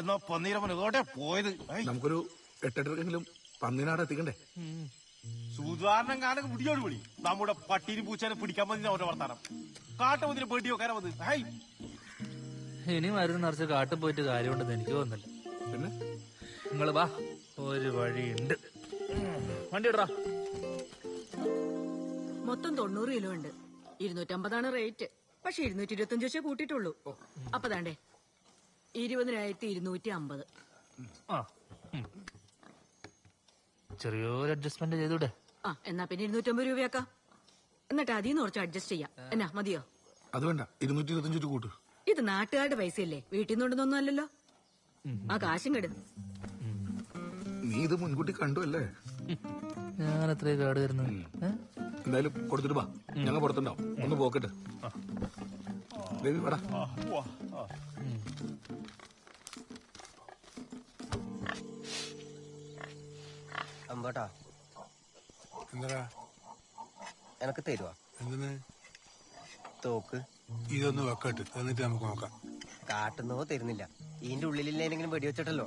എന്നാ പന്നീരമ്മൻ ഇതോടെ പോയത്. നമുക്കൊരു എട്ടെട്ടെങ്കിലും പന്നിനാട് എത്തിക്കണ്ടേ? സൂതാരണം കാണുക പിടിയോട് വിളി. നമ്മുടെ പട്ടീന് പൂച്ചനെ പിടിക്കാൻ മതി അവരുടെ വർത്താനം. കാട്ടുമതിന് പേടി വെക്കാനാ വന്നത് ഹൈ ഇനി മരുന്ന് നിറച്ച് കാട്ടിൽ പോയിട്ട് കാര്യമുണ്ടെന്ന് എനിക്ക് തോന്നുന്നില്ല. പിന്നെ? നിങ്ങൾ വാ. ഒരു വഴിയുണ്ട്. വണ്ടി ഇടറാ മൊത്തം തൊണ്ണൂറ് കിലോ ഉണ്ട്. ഇരുന്നൂറ്റമ്പതാണ് റേറ്റ്. പക്ഷെ ഇരുന്നൂറ്റി ഇരുപത്തി അഞ്ചു വെച്ചേ കൂട്ടിയിട്ടുള്ളൂ. അപ്പൊ താണ്ടേ ഇരുപതിനായിരത്തി ഇരുന്നൂറ്റി അമ്പത് ആ ഉം. ചെറിയൊരു അഡ്ജസ്റ്റ്മെന്റ് ചെയ്തൂടെ? ആ എന്നാ പിന്നെ ഇരുന്നൂറ്റമ്പത് രൂപയാക്കാം. എന്നിട്ട് അതിൽ നിന്ന് കുറച്ച് അഡ്ജസ്റ്റ് ചെയ്യാം. എന്നാ മതിയോ? അത് വേണ്ട. ഇരുന്നൂറ്റി ഇരുപത്തഞ്ച് രൂപ കൂട്ട്. ഇത് നാട്ടുകാരുടെ പൈസയല്ലേ? വീട്ടിൽ നിന്നുണ്ടെന്നൊന്നും അല്ലല്ലോ. ആ കാശും കെട് നീ ഇത് മുൻകൂട്ടി കണ്ടു അല്ലേ? ഞാൻ എത്രയും കാട് തരുന്നു ഏ? എന്തായാലും കൊടുത്തിട്ട് വാ. ഞങ്ങൾ പുറത്തുണ്ടാവും. ഒന്ന് പോക്കട്ടെ. ദേവി വാടാ. അമ്പോട്ടാ എന്താ എനക്ക് തരുവാ? എന്തിന് തോക്ക്. ഇതൊന്ന് വെക്കട്ട്. എന്നിട്ട് നമുക്ക് നോക്കാം. കാട്ടുന്നോ തരുന്നില്ല. ഇതിന്റെ ഉള്ളിലില്ലെങ്കിലും വെടിവെച്ചിട്ടല്ലോ?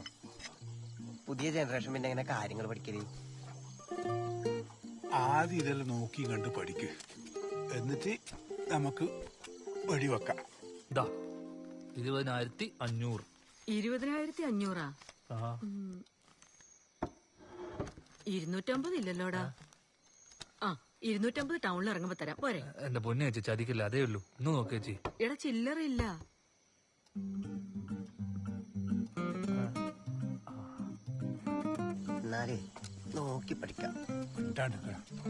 പുതിയ ജനറേഷൻ പിന്നെ എങ്ങനെ കാര്യങ്ങൾ പഠിക്കൽ? ആദ്യം ഇതെല്ലാം നോക്കി കണ്ട് പഠിക്ക്. എന്നിട്ട് നമുക്ക് വെടിവെക്കാം. ദാ ഇരുപതിനായിരത്തി അഞ്ഞൂറ്. ഇരുപതിനായിരത്തി അഞ്ഞൂറാ? ആ ഇരുന്നൂറ്റമ്പത് ഇല്ലല്ലോടാ. ആ ഇരുന്നൂറ്റമ്പത് ടൗണിൽ ഇറങ്ങുമ്പോ തരാം. പോരെ. എന്റെ പൊന്നെ ചേച്ചി ചതിക്കില്ല അതേ ഉള്ളൂ. ഒന്ന് നോക്ക് ചേച്ചി. എടാ ചില്ലറില്ല എന്നാലേ നോക്കി പഠിക്കാം.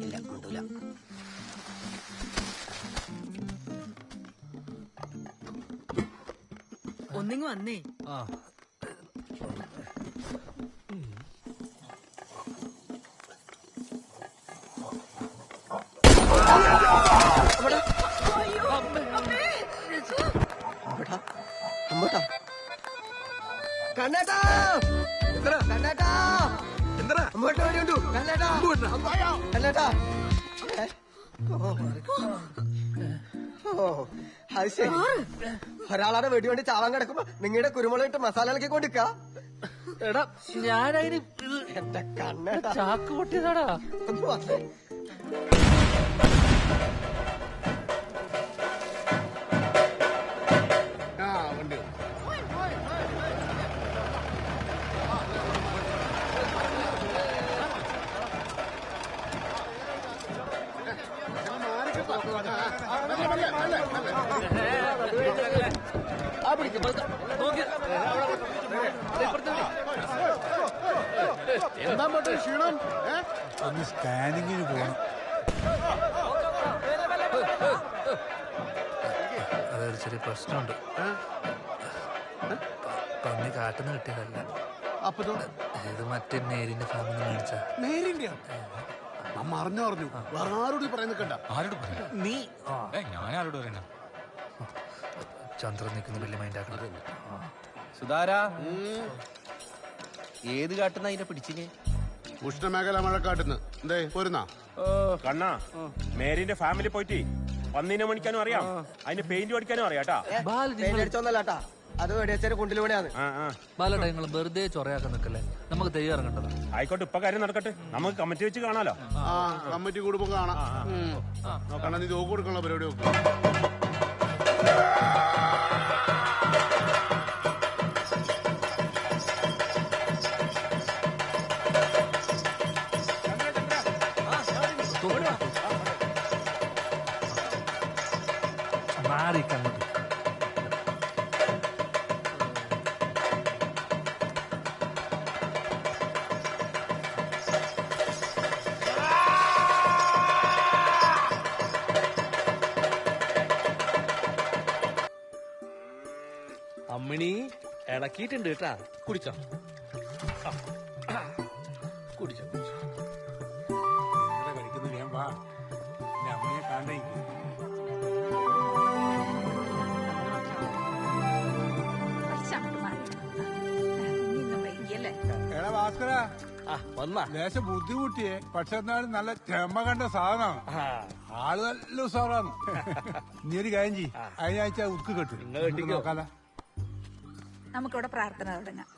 ഇല്ല മിണ്ടൂല ഒന്നിങ്ങ് വന്നേ. ആ. അമ്പോട്ടാ കണ്ണേട്ടാ. കണ്ണേട്ടാ. എന്താ അമ്പോട്ട് വെടിയുണ്ടു കണ്ണേട്ടാ. കണ്ണേട്ടാ. ഏ? ഓ. ഓ അത് ശരി. വെടി വെടികൊണ്ട് ചാവാൻ കിടക്കുമ്പോ നിങ്ങളുടെ കുരുമുളക് ഇട്ട് മസാല ഇളക്കി കൊണ്ടിക്ക എടാ ഞാനതിന് എന്റെ കണ്ണേട്ടാ. ചാക്ക് പൊട്ടിയതാടാ. ഒന്ന് വന്നേ. ഒന്ന് സ്കാനിങ്ങിന് പോകണം അതൊരു ചെറിയ പ്രശ്നമുണ്ട് പന്നി കാട്ടുന്ന കിട്ടിയതല്ല അപ്പൊ ഇത് മറ്റേ നേരിന്റെ നിന്ന് മേടിച്ച നേരിന്റെ അമ്മ അറിഞ്ഞു അറിഞ്ഞു. വേറെ ആരോട് പറയാൻ നിൽക്കണ്ട ആരോട് നീ ഞാൻ ആരോട് പറയണ്ട. ചന്ദ്രൻ നിൽക്കുന്ന വലിയ മൈൻഡ് ആക്കണം. സുധാരാ. ഏത് കാട്ടുന്ന അതിനെ പിടിച്ചിന്? ഉഷ്ണമേഖല മഴക്കാട്ടുന്ന്. എന്തേ പോരുന്നാ. കണ്ണാ മേരിന്റെ ഫാമിലി പോയിട്ട് പന്നീനെ മണിക്കാനും അറിയാം. അതിന് പെയിന്റ് അടിക്കാനും അറിയാട്ടാ പെയിന്റ് അടിച്ചോന്നല്ലാട്ടാ അത് പണിയാണ് ആ ആ. നിങ്ങൾ വെറുതെ ചൊറയാക്കാൻ നിൽക്കല്ലേ? നമുക്ക് തെയ്യം ഇറങ്ങേണ്ടതാ. ആയിക്കോട്ടെ ഇപ്പൊ കാര്യം നടക്കട്ടെ. നമുക്ക് കമ്മിറ്റി വെച്ച് കാണാലോ? ആ കമ്മിറ്റി കൂടുമ്പോ കാണാം. കാരണം ഇത് ഓക്ക് കൊടുക്കണ പരിപാടി നോക്ക് മാറി അമ്മിണി ഇളക്കിയിട്ടുണ്ട് കേട്ടാ. കുടിച്ചോ. കുടിച്ചോ. കളിക്കുന്ന ഞാൻ വാ. എന്റെ അമ്മയെ കാണേ എടാ ഭാസ്കര. ലേശം ബുദ്ധിമുട്ടിയേ. പക്ഷെ എന്നാലും നല്ല ചെമ്മ കണ്ട സാധനമാണ്. ആ, ആൾ നല്ല ഉസാറാണ് നീ ഒരു കാര്യം ചെയ്യ്. അതിനാഴ്ച ഉക്ക് കെട്ടു. നോക്കാല. നമുക്കിവിടെ പ്രാർത്ഥന തുടങ്ങാം.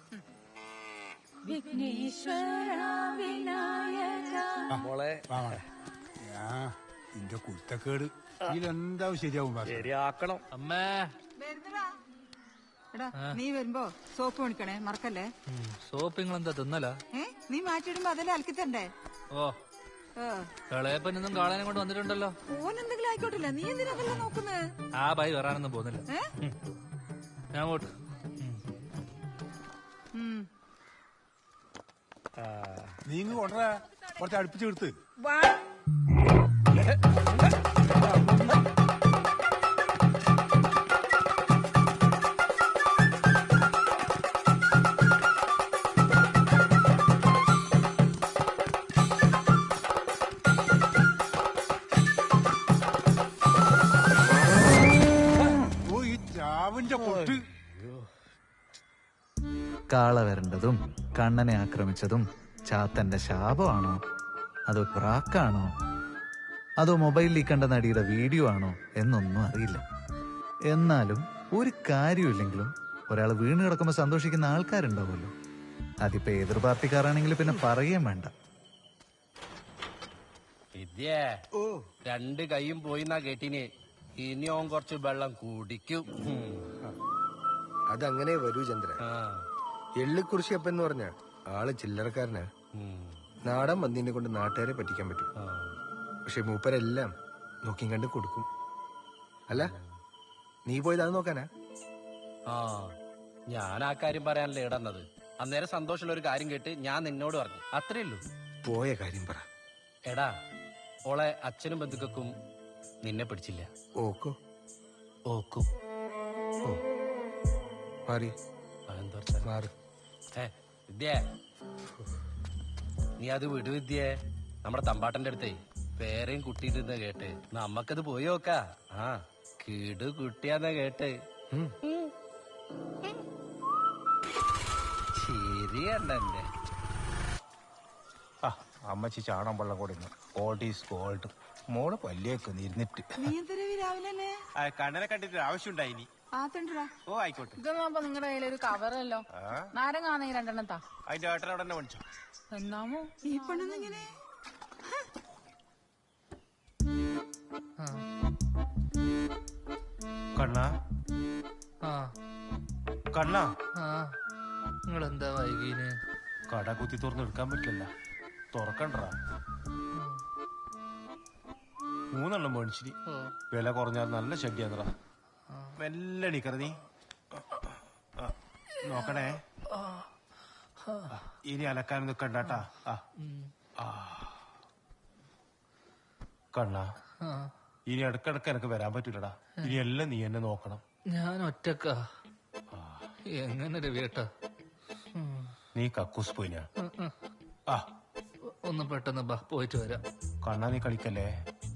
മോളെ. ആ നിന്റെ കുത്തക്കേട് ഇതിലെന്താവും ശരിയാവും. ശരിയാക്കണം. അമ്മേ. എടാ നീ വരുമ്പോ സോപ്പ് മേടിക്കണേ മറക്കല്ലേ? സോപ്പ് എന്താ തിന്നല? നീ മാറ്റിയിടുമ്പോ അതല്ലേ അലക്കിത്തണ്ടേ ഓ. കളയപ്പനൊന്നും കാണാനും കൊണ്ട് വന്നിട്ടുണ്ടല്ലോ. ഓൻ എന്തെങ്കിലും ആയിക്കോട്ടില്ല നീ എന്തിനാ അതെല്ലാം നോക്കുന്നത് ആ ബൈ വരാനൊന്നും പോകുന്നില്ല. ഞാൻ പോട്ട് നീ ഇങ്ങ് കുറച്ച് അടുപ്പിച്ച് എടുത്ത്. കാള വരേണ്ടതും കണ്ണനെ ആക്രമിച്ചതും ചാത്തന്റെ ശാപമാണോ? അതോ ക്രാക്കാണോ? അതോ മൊബൈലിൽ കണ്ട നടിയുടെ വീഡിയോ ആണോ എന്നൊന്നും അറിയില്ല. എന്നാലും ഒരു കാര്യമില്ലെങ്കിലും ഒരാൾ വീണ് കിടക്കുമ്പോൾ സന്തോഷിക്കുന്ന ആൾക്കാരുണ്ടാവുമല്ലോ. അതിപ്പോ എതിർ പാർട്ടിക്കാരാണെങ്കിൽ പിന്നെ പറയുകയും വേണ്ട. വിദ്യ രണ്ട് കൈയും പോയി എന്നാ കേട്ടിന്. ഇനി ഓൻ കുറച്ച് വെള്ളം കുടിക്കും. അതങ്ങനെ വരൂ ചന്ദ്ര എള്ളിക്കുറിശിയപ്പെന്ന് എള്ളിക്കുറിശിയപ്പൻ എന്ന് പറഞ്ഞ ആൾ ചില്ലറക്കാരനാ. നാടൻ മന്തിനെ കൊണ്ട് നാട്ടുകാരെ പറ്റിക്കാൻ പറ്റും. പക്ഷെ മൂപ്പരെല്ലാം നോക്കിയും കണ്ട് കൊടുക്കും. അല്ല നീ പോയത് അത് നോക്കാനാ? ആ ഞാൻ ആ കാര്യം പറയാനല്ലേ ഇടന്നത് അന്നേരം സന്തോഷമുള്ള ഒരു കാര്യം കേട്ട് ഞാൻ നിന്നോട് പറഞ്ഞു. അത്രേ ഉള്ളൂ. പോയ കാര്യം പറ. എടാ ഓളെ അച്ഛനും ബന്ധുക്കൾക്കും നിന്നെ പിടിച്ചില്ല. ഓക്കോ? ഓക്കും. മാറി. അതെന്താ വർത്താനം? മാറി. ഏ, വിദ്യേ. നീ അത് വിടു വിദ്യേ. നമ്മുടെ തമ്പാട്ടന്റെ അടുത്തേ പേരെയും കുട്ടിയിട്ടിരുന്ന കേട്ട്. നമ്മക്കത് പോയി നോക്കാ. ആ കിടു കുട്ടിയാന്ന കേട്ട്. ശരിയണ്ടെ അമ്മച്ചി ചാണം വെള്ളം കൊടുക്കുന്നു ഗോൾഡ് ഈസ് ഗോൾഡ് മോൾ പല്ലിയൊക്കെ ഇരുന്നിട്ട്. നീ എന്തിനാ ഈ രാവിലെ തന്നെ? ആ, കണ്ണനെ കണ്ടിട്ട് ആവശ്യമുണ്ടായി ഓ ആയിക്കോട്ടെ. ഇതൊന്നും നിങ്ങളുടെ കയ്യിലൊരു കവറല്ലോ നാരങ്ങാന്നെങ്കിൽ രണ്ടെണ്ണം താ. അതിന്റെ തന്നെ എന്നാമോ? ഈ പെണ്ണെന്നിങ്ങനെ കണ്ണാ? ആ. കണ്ണാ? ആ. നിങ്ങളെന്താ വൈകീന്? കട കുത്തി തുറന്ന് എടുക്കാൻ പറ്റില്ല. തുറക്കണ്ടാ. മൂന്നെണ്ണം മേടിച്ചിരി. വില കുറഞ്ഞാൽ നല്ല ശല്യാന്നറ മെല്ലെ എണീക്കറ നീ. ആ, നോക്കണേ. ഇനി അലക്കാൻ നിക്കണ്ടാട്ടാ കണ്ണ ഇനി ഇടക്കിടക്ക് എനക്ക് വരാൻ പറ്റൂലടാ. ഇനി എല്ലാം നീ എന്നെ നോക്കണം. ഞാൻ ഒറ്റക്കാ. എങ്ങനെ രവിയേട്ടാ നീ കക്കൂസ് പോയിനാ ആ. ഒന്ന് പെട്ടെന്ന് ബാ പോയിട്ട് വരാം. കണ്ണാ നീ കളിക്കല്ലേ?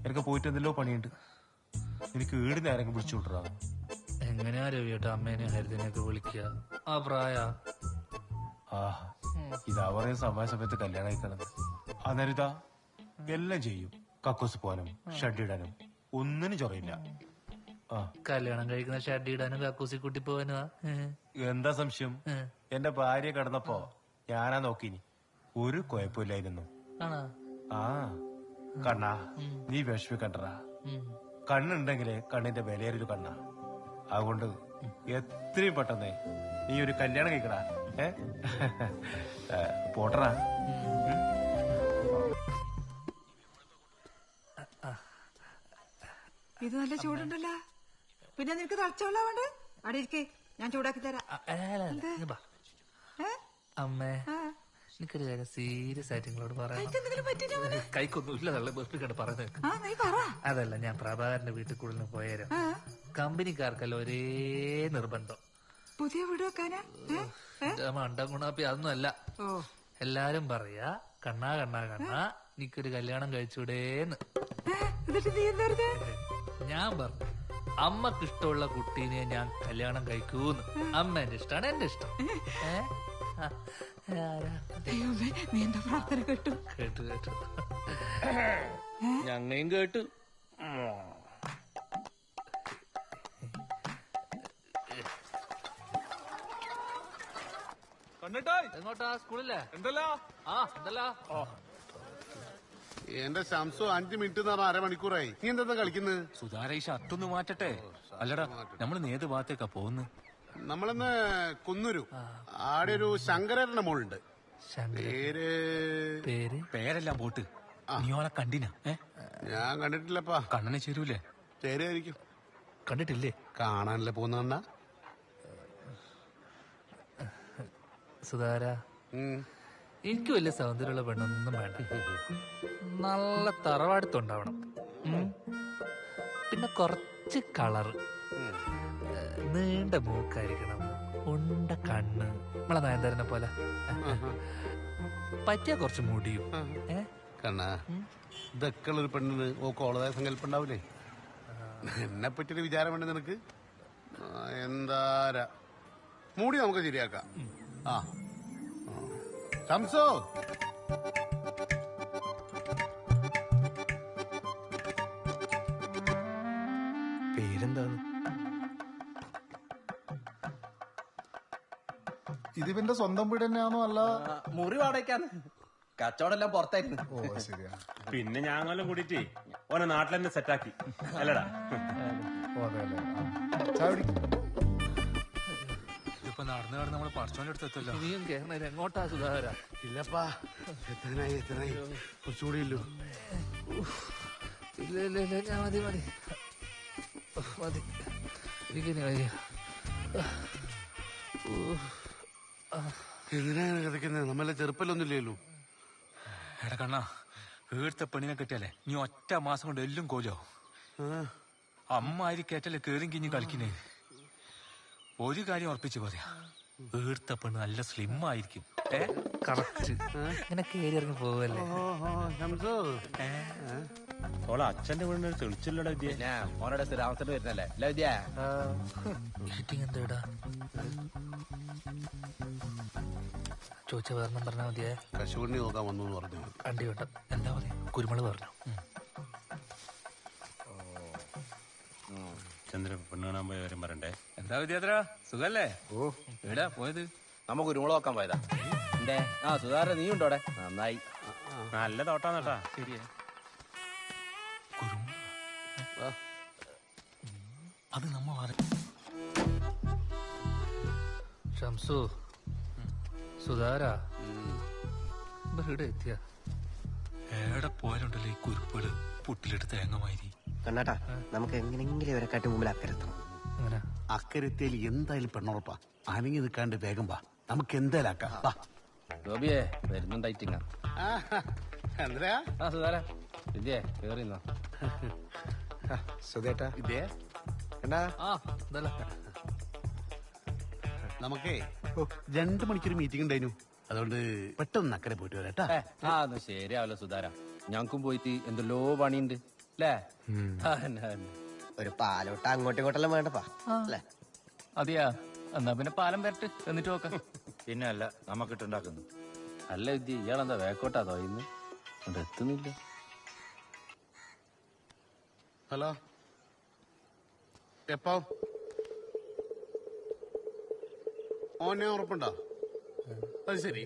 എനിക്ക് പോയിട്ട് എന്തെല്ലോ പണിയുണ്ട്. എനിക്ക് വീട് ആരെങ്കിലും വിളിച്ചു വിട്ടറാ എങ്ങനെയാ രവിയേട്ടാ അമ്മേനെ ഹരിതനെയൊക്കെ വിളിക്കുക ആ പ്രായ? ആ ഇതാ പറയുന്ന സമയ സമയത്ത് കല്യാണം കഴിക്കണത് അന്നേരം എല്ലാം ചെയ്യും. കക്കൂസ് പോകാനും ഷഡിടാനും ഒന്നിനും ചൊറയില്ല. ആ. കല്യാണം കഴിക്കുന്ന ഷഡിടാനും കക്കൂസി കൂട്ടി പോകാനും എന്താ സംശയം? എന്റെ ഭാര്യ കിടന്നപ്പോ ഞാനാ നോക്കിനി. ഒരു കുഴപ്പമില്ലായിരുന്നു. ആ. കണ്ണാ നീ വിഷമിക്കണ്ടടാ. ഉം. കണ്ണുണ്ടെങ്കിലേ കണ്ണിന്റെ വിലയേറിയൊരു കണ്ണാ. അതുകൊണ്ട് എത്രയും പെട്ടെന്ന് നീ ഒരു കല്യാണം കഴിക്കടാ. ഏ? പോട്ടറാ. ഇത് നല്ല ചൂടുണ്ടല്ലോ. പിന്നെ നിനക്ക് തളച്ചോളാ വേണ്ട? അവിടെ ഇരിക്കേ ഞാൻ ചൂടാക്കി തരാ? അമ്മേ. എനിക്കൊരു കാര്യം സീരിയസ് ആയിട്ട് നിങ്ങളോട് പറയാം കൈക്കൊന്നും ഇല്ല തള്ളി ബസ്സിക്കട്ട് പറയുന്നത് അതല്ല ഞാൻ പ്രഭാകരന്റെ വീട്ടിൽ കൂടുതലും പോയാലും. കമ്പനിക്കാർക്കല്ല ഒരേ നിർബന്ധം. പുതിയ വീട് വെക്കാനാ? മണ്ടം ഗുണാപ്പി അതൊന്നും അല്ല. എല്ലാരും പറയാ കണ്ണാ കണ്ണാ കണ്ണാ എനിക്കൊരു കല്യാണം കഴിച്ചൂടേന്ന്. ഞാൻ പറഞ്ഞു അമ്മയ്ക്ക് ഇഷ്ടമുള്ള കുട്ടീനെ ഞാൻ കല്യാണം കഴിക്കൂന്ന്. അമ്മ എന്റെ ഇഷ്ടമാണ് എന്റെ ഇഷ്ടം. ഏ? ദൈവമേ പ്രാർത്ഥന കേട്ടു? കേട്ടു കേട്ടു. ഞങ്ങയും കേട്ടു. എങ്ങോട്ടാ? സ്കൂളില്ലേ? എന്തല്ലോ? ആ എന്തല്ലോ? എന്റെ ശംസു അഞ്ചു മിനിറ്റ് എന്ന് പറഞ്ഞ അരമണിക്കൂറായി. നീ എന്താ കളിക്കുന്നത് സുധാര ഈ ഷർട്ടൊന്ന് മാറ്റട്ടെ. അല്ലടാ നമ്മൾ നേത് ഭാഗത്തേക്കാ പോകുന്നത് നമ്മളിന്ന് കുന്നൂരു. ആടെ ഒരു ശങ്കരന്റെ മോളുണ്ട്. പേര്? പേര്? പേരെല്ലാം പോട്ട്. നീ ഓളെ കണ്ടിനാ? ഞാൻ കണ്ടിട്ടില്ലപ്പാ. കണ്ണനെ ചേരൂലേ? ചേരുമായിരിക്കും കണ്ടിട്ടില്ലേ? കാണാനല്ലേ പോകുന്ന സുധാര. എനിക്ക് വലിയ സൗന്ദര്യമുള്ള പെണ്ണൊന്നും വേണ്ട. നല്ല തറവാടുത്തുണ്ടാവണം. പിന്നെ കുറച്ച് കളറ്. നീണ്ട മൂക്കായിരിക്കണം. ഉണ്ട കണ്ണ്. നമ്മളെ നയൻതാരനെ പോലെ. പറ്റിയ കുറച്ച് മുടിയും. ഏ? കണ്ണാ ഇതൊക്കെ ഒരു പെണ്ണിന് ഓ കോളതായ സങ്കല്പം ഉണ്ടാവില്ലേ? എന്നെ പറ്റിയൊരു വിചാരം വേണ്ട നിനക്ക് എന്താരാ? മൂടി നമുക്ക് ശരിയാക്കാം. ആ. ആ. ശംസോ പേരെന്താണ്? ഇതിവന്റെ സ്വന്തം വീട് തന്നെയാണോ അല്ല? മുറി വാടകയ്ക്കാന്ന് കച്ചവടം എല്ലാം പുറത്തായിരുന്നു. ഓ ശരിയാ. പിന്നെ ഞാങ്ങെല്ലാം കൂടിയിട്ട് ഓനെ നാട്ടിൽ തന്നെ സെറ്റാക്കി. അല്ലടാ. ഓ അതെ അല്ലേ. ചായ കുടിക്ക്. ഇതിപ്പോ നടന്നു നടന്ന് നമ്മൾ പറച്ചോന്റെ അടുത്ത് എത്തല്ലോ നീയും കേരള എങ്ങോട്ടാ സുധാകര? ഇല്ലപ്പാ. എത്രനായി എത്രനായി കുറച്ചുകൂടി ഇല്ലു ഇല്ല ഇല്ല ഇല്ല ഞാൻ മതി മതി. മതി. എനിക്കിനി വയ്യ എന്തിനാണ് കിതക്കുന്നത് നമ്മളെ ചെറുപ്പല്ലൊന്നുമില്ലല്ലോ. എടാ കണ്ണ വീഴ്ത്ത പെണ്ണിനെ കിട്ടിയാലേ നീ ഒറ്റ മാസം കൊണ്ട് എല്ലാം കോലോ അമ്മ ആരി കേട്ടല്ലേ കേറും കിഞ്ഞ് കളിക്കുന്നേ. ഒരു കാര്യം ഉറപ്പിച്ചു പറയാ വീഴ്ത്ത പെണ്ണ് നല്ല സ്ലിം ആയിരിക്കും. ഏ? കറക്റ്റ്. ഇങ്ങനെ കേറി ഇറങ്ങി പോവല്ലേ? ഓളെ അച്ഛന്റെ വീടിന് തെളിച്ചില്ലടാ വിദ്യ. മോനോടെ സ്ഥിരാമസത്തിന് വരുന്നല്ലേ അല്ല വിദ്യ? മീറ്റിംഗ് എന്താ ചോദിച്ച വേറെ പറഞ്ഞാൽ മതിയെ? കശുവണ്ണി നോക്കാൻ വന്നു എന്ന് പറഞ്ഞു. കണ്ടി വേണ്ട എന്താ പറയാ കുരുമുളക് പറഞ്ഞു. ചന്ദ്രൻ പെണ്ണ് കാണാൻ പോയ കാര്യം പറയണ്ടേ? എന്താ വിദ്യാത്ര സുഖല്ലേ? ഓ. എവിടാ പോയത്? നമുക്ക് നോക്കാൻ പോയതാ. ആ നീ ഉണ്ടോടെ നന്നായി. നല്ല തോട്ടാന്നട്ടാ ശരിയാ. ഷംസു സുധാര. ഇവിടെ എത്തിയ. എവിടെ പോയാലുണ്ടല്ലോ ഈ കുരുപ്പുകൾ പുട്ടിലെടുത്ത് തേങ്ങമാതിരി കണ്ണാട്ടാ നമുക്ക് എങ്ങനെയെങ്കിലും ഇവരെ കാട്ടി മുമ്പിൽ അക്കരത്തണം. അക്കരത്തേൽ എന്തായാലും പെണ്ണുറപ്പാ. അനങ്ങി നിൽക്കാണ്ട് വേഗം വാ. നമുക്ക് എന്തായാലും ആക്കാം. വാ. ഗോപിയെ വരുന്നുണ്ടായിട്ടിങ്ങ ചന്ദ്രയാ ആ സുധാര. വിദ്യേ കേറിന്നോ സുധേട്ടാ. ഇതേ എന്നാ ആ നമുക്കേ രണ്ടു മണിക്കൊരു മീറ്റിംഗ് ഉണ്ടായിരുന്നു അതുകൊണ്ട് പെട്ടെന്ന് അക്കരെ പോയിട്ട് വരാട്ടാ ആ എന്നാ ശരിയാവല്ലോ സുധാര. ഞങ്ങൾക്കും പോയിട്ട് എന്തെല്ലോ പണിയുണ്ട് അല്ലേ? ഒരു പാലോട്ട അങ്ങോട്ടും ഇങ്ങോട്ടെല്ലാം വേണ്ടപ്പാ അല്ലേ? അതെയാ എന്നാ പിന്നെ പാലം വരട്ട് എന്നിട്ട് നോക്കാം. പിന്നെ അല്ല നമുക്കിട്ടുണ്ടാക്കുന്നു അല്ല വിദ്യ ഇയാളെന്താ വേക്കോട്ടാ തോന്നുന്നു? അത് എത്തുന്നില്ല. ഹലോ. എപ്പോ? ഓനെ ഉറപ്പുണ്ടോ? അത് ശരി.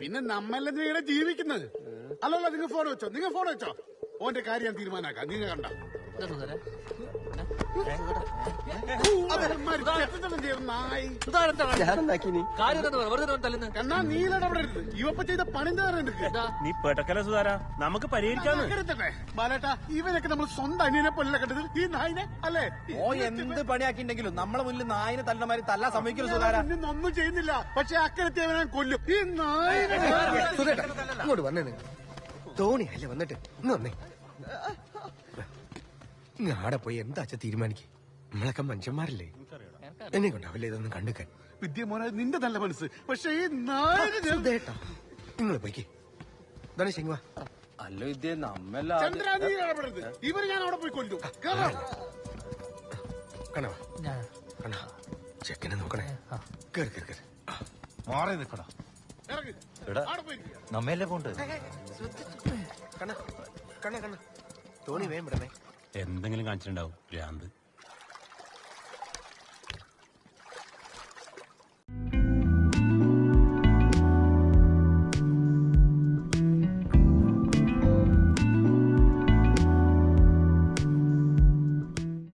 പിന്നെ നമ്മളെ ഇവിടെ ജീവിക്കുന്നത്? അല്ലല്ല നിങ്ങൾ ഫോൺ വെച്ചോ. നിങ്ങൾ ഫോൺ വെച്ചോ. ഓന്റെ കാര്യം തീരുമാനാക്കാം. നിങ്ങൾ കണ്ട? നീ പെട്ടക്കല സുധാര നമുക്ക് പരിഹരിക്കാന്ന് ബാലേട്ടാ ഇവനൊക്കെ നമ്മൾ സ്വന്തം അനിയനെ പോലെ കണ്ടത്? ഈ നായിനെ അല്ലേ? ഓ എന്ത് പണിയാക്കിണ്ടെങ്കിലും നമ്മളെ മുന്നിൽ നായിനെ തല്ലമാരി തല്ല സമ്മതിക്കരുത് സുധാര ഒന്നും ചെയ്യുന്നില്ല. പക്ഷെ അക്കരത്തെ അവനെ കൊല്ലും. ഈ നായിനെ ഇങ്ങോട്ട് വന്നേ ധോണി തോണി അല്ലേ വന്നിട്ട്? ഇന്ന് വന്നേ. ആടെ പോയി എന്താ അച്ഛ തീരുമാനിക്കും? നമ്മളൊക്കെ മനുഷ്യന്മാരല്ലേ? എന്നെ കൊണ്ടാവില്ലേ ഇതൊന്നും കണ്ടുക്കാൻ. വിദ്യ വിദ്യമോനെ നിന്റെ നല്ല മനസ്സ്. പക്ഷേ നിങ്ങൾ പോയിക്കേ. ഇതാണ് ശരിവാ അല്ല വിദ്യ നമ്മെല്ലാം ഞാൻ അവിടെ പോയി കൊല്ലു. കേറാം. കണവാ കണാ ചെക്കനെ നോക്കണേ. കേറി കേറി കേറി. മാറി നിൽക്കടാ. നമ്മയല്ലേ പോണ്ട് കണ്ണ കണ്ണ കണ്ണ. തോണി വേം വിടണേ. എന്തെങ്കിലും കാണിച്ചിട്ടുണ്ടാവും. ഭ്രാന്ത്